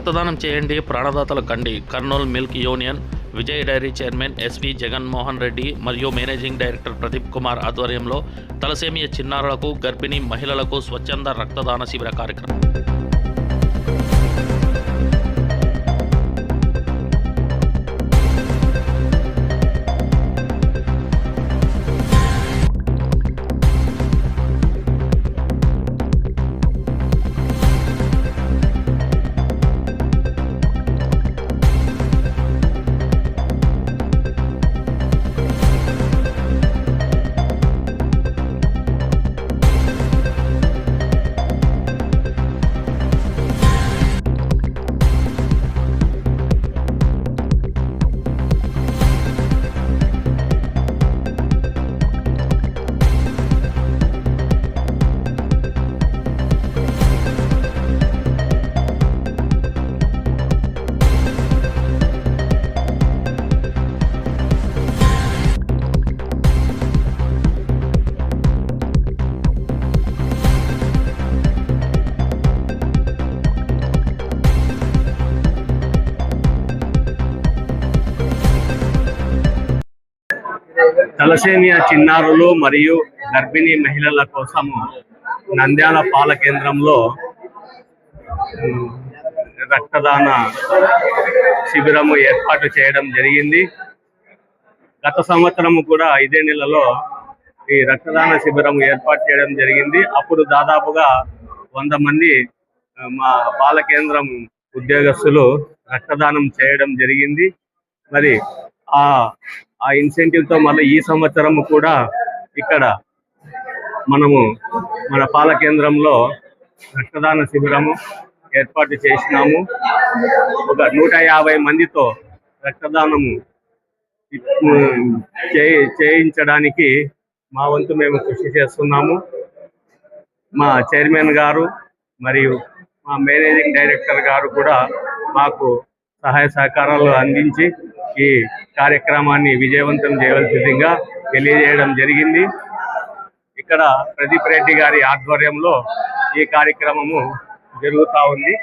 రక్తదానం చేయండి. ప్రాణదాతల కండి. Kurnool milk union Vijay dairy chairman S V Jaganmohan Reddy మరియు మేనేజింగ్ డైరెక్టర్ ప్రదీప్ కుమార్ ఆధ్వర్యంలో తలసేమియ చిన్నారులకు గర్భిణీ మహిళలకు స్వచ్ఛంద రక్తదాన శిబిర కార్యక్రమం. తలసేమియా చిన్నారులు మరియు గర్భిణీ మహిళల కోసం నంద్యాల పాల కేంద్రంలో రక్తదాన శిబిరము ఏర్పాటు చేయడం జరిగింది. గత సంవత్సరము కూడా ఇదే నెలలో ఈ రక్తదాన శిబిరం ఏర్పాటు చేయడం జరిగింది. అప్పుడు దాదాపుగా వంద మంది మా పాల కేంద్రం ఉద్యోగస్తులు రక్తదానం చేయడం జరిగింది. మరి ఆ ఆ ఇన్సెంటివ్తో మళ్ళీ ఈ సంవత్సరం కూడా ఇక్కడ మనము మన పాల కేంద్రంలో రక్తదాన శిబిరము ఏర్పాటు చేసినాము. ఒక నూట యాభై మందితో రక్తదానము చేయి చేయించడానికి మా వంతు మేము కృషి చేస్తున్నాము. మా చైర్మన్ గారు మరియు మా మేనేజింగ్ డైరెక్టర్ గారు కూడా మాకు సహాయ సహకారాలు అందించి ఈ కార్యక్రమాన్ని విజయవంతం చేయవలసిందిగా తెలియజేయడం జరిగింది. ఇక్కడ ప్రదీప్ రెడ్డి గారి ఆధ్వర్యంలో ఈ కార్యక్రమము జరుగుతూ ఉంది.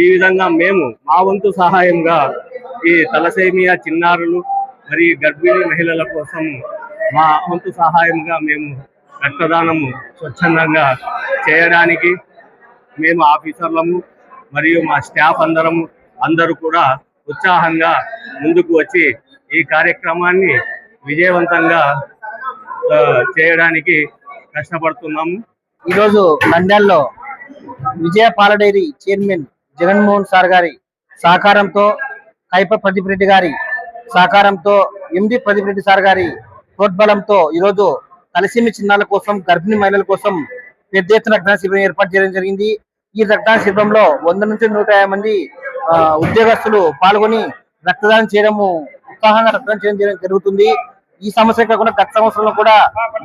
ఈ విధంగా మేము మా వంతు సహాయంగా ఈ తలసేమియా చిన్నారులు మరియు గర్భిణీ మహిళల కోసం మా వంతు సహాయంగా మేము రక్తదానము స్వచ్ఛందంగా చేయడానికి మేము ఆఫీసర్లము మరియు మా స్టాఫ్ అందరము అందరూ కూడా ఉత్సాహంగా ముందుకు వచ్చి ఈ కార్యక్రమాన్ని విజయవంతంగా చేయడానికి కష్టపడుతున్నాము. ఈరోజు లండన్లో విజయ పాల డైరీ చైర్మన్ జగన్మోహన్ సార్ గారి సహకారంతో కైప ప్రదీప్ రెడ్డి గారి సహకారంతో ఎండి ప్రదీప్ రెడ్డి సార్ గారి ప్రోద్బలంతో ఈరోజు తలసీమి చిన్నాల కోసం గర్భిణీ మహిళల కోసం పెద్ద ఎత్తున రక్తదాన శిబిరం ఏర్పాటు చేయడం జరిగింది. ఈ రక్తదాన శిబిరంలో వంద నుంచి నూట యాభై మంది ఉద్యోగస్తులు పాల్గొని రక్తదానం చేయడము ఉత్సాహంగా రక్తదానం చేయడం జరుగుతుంది. ఈ సమస్య కాకుండా గత సంవత్సరంలో కూడా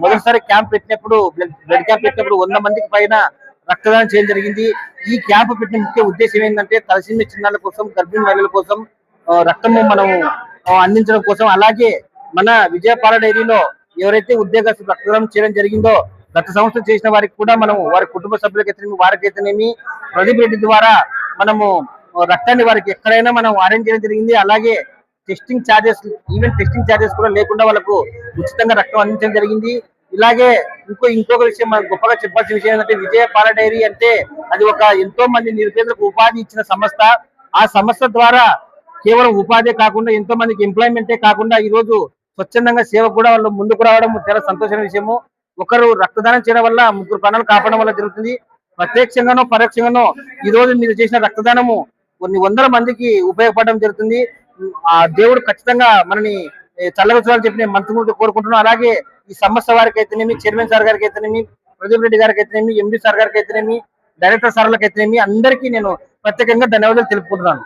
మొదటిసారి క్యాంప్ పెట్టినప్పుడు బ్లడ్ క్యాంప్ పెట్టినప్పుడు వంద మందికి పైన రక్తదానం చేయడం జరిగింది. ఈ క్యాంప్ పెట్టిన ముఖ్య ఉద్దేశం ఏంటంటే తలసీమి చిన్నాల కోసం గర్భిణీ మహిళల కోసం రక్తము మనం అందించడం కోసం. అలాగే మన విజయపాల డైరీలో ఎవరైతే ఉద్యోగస్తులు రక్తదానం చేయడం జరిగిందో గత సంవత్సరం చేసిన వారికి కూడా మనం వారి కుటుంబ సభ్యులకైతేనేమి వారికైతేనేమి ప్రదీప్ ద్వారా మనము రక్తాన్ని వారికి ఎక్కడైనా మనం అరేంజ్ చేయడం జరిగింది. అలాగే testing charges even testing charges కూడా లేకుండా వాళ్ళకు ఉచితంగా రక్తం అందించడం జరిగింది. ఇలాగే ఇంకో ఇంకొక విషయం మనం గొప్పగా చెప్పాల్సిన విషయం ఏంటంటే విజయ పాల డైరీ అంటే అది ఒక ఎంతో మంది నిరుపేదలకు ఉపాధి ఇచ్చిన సంస్థ. ఆ సంస్థ ద్వారా కేవలం ఉపాధి కాకుండా ఎంతో మందికి ఎంప్లాయ్మెంటే కాకుండా ఈ రోజు స్వచ్ఛందంగా సేవ కూడా వాళ్ళు ముందుకు రావడం చాలా సంతోషమైన విషయము. ఒకరు రక్తదానం చేయడం వల్ల ముగ్గురు ప్రాణాలు కాపాడడం వల్ల జరుగుతుంది. ప్రత్యక్షంగానో పరోక్షంగానో ఈ రోజు మీరు చేసిన రక్తదానము కొన్ని వందల మందికి ఉపయోగపడడం జరుగుతుంది. ఆ దేవుడు ఖచ్చితంగా మనని చల్లగొచ్చాలని చెప్పి నేను మనసుకుంటూ కోరుకుంటున్నాను. అలాగే ఈ సంస్థ వారికి అయితేనేమి చైర్మన్ సార్ గారికి అయితేనేమి ప్రదీప్ రెడ్డి గారికి అయితేనేమి ఎండి సార్ గారికి అయితేనేమి డైరెక్టర్ సార్లకు అయితేనేమి అందరికీ నేను ప్రత్యేకంగా ధన్యవాదాలు తెలుపుకుంటున్నాను.